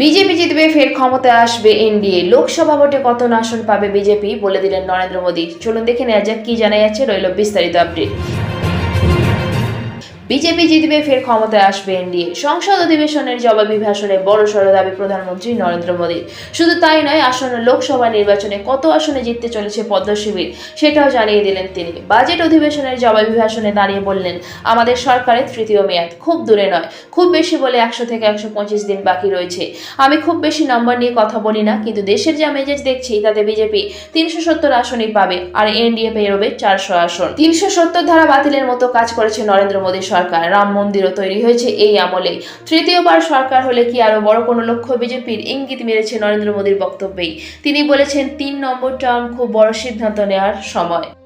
BJP জিতবে, ফের ক্ষমতায় আসবে এনডিএ। লোকসভা ভোটে কত আসন পাবে বিজেপি বলে দিলেন নরেন্দ্র মোদী। চলুন দেখে নেওয়া যাক কি জানা যাচ্ছে। রইল বিস্তারিত আপডেট। বিজেপি জিতবে, ফের ক্ষমতায় আসবে এনডিএ। সংসদ অধিবেশনের জবাবি ভাষণে বড় সড় দাবি প্রধানমন্ত্রী নরেন্দ্র মোদী। শুধু তাই নয়, আসন্ন লোকসভা নির্বাচনে কত আসনে জিততে চলেছে পদ্মশিবির সেটাও জানিয়ে দিলেন তিনি। বাজেট অধিবেশনের জবাবি ভাষণে দাঁড়িয়ে বললেন, আমাদের সরকারের তৃতীয় মেয়াদ খুব দূরে নয়। খুব বেশি বলে একশো থেকে একশো পঁচিশ দিন বাকি রয়েছে। আমি খুব বেশি নম্বর নিয়ে কথা বলি না, কিন্তু দেশের যা মেজাজ দেখছি, তাতে বিজেপি তিনশো সত্তর আসনই পাবে, আর এনডিএ পেরোবে চারশো আসন। তিনশো সত্তর ধারা বাতিলের মতো কাজ করেছে নরেন্দ্র মোদী সরকার। রাম মন্দিরও তৈরি হয়েছে এই আমলে তৃতীয়বার সরকার হলে কি আরও বড় কোনো লক্ষ্য বিজেপির? ইঙ্গিত মেরেছে নরেন্দ্র মোদীর বক্তব্যেই। তিনি বলেছেন, তিন নম্বর টার্ম খুব বড় সিদ্ধান্ত নেওয়ার সময়।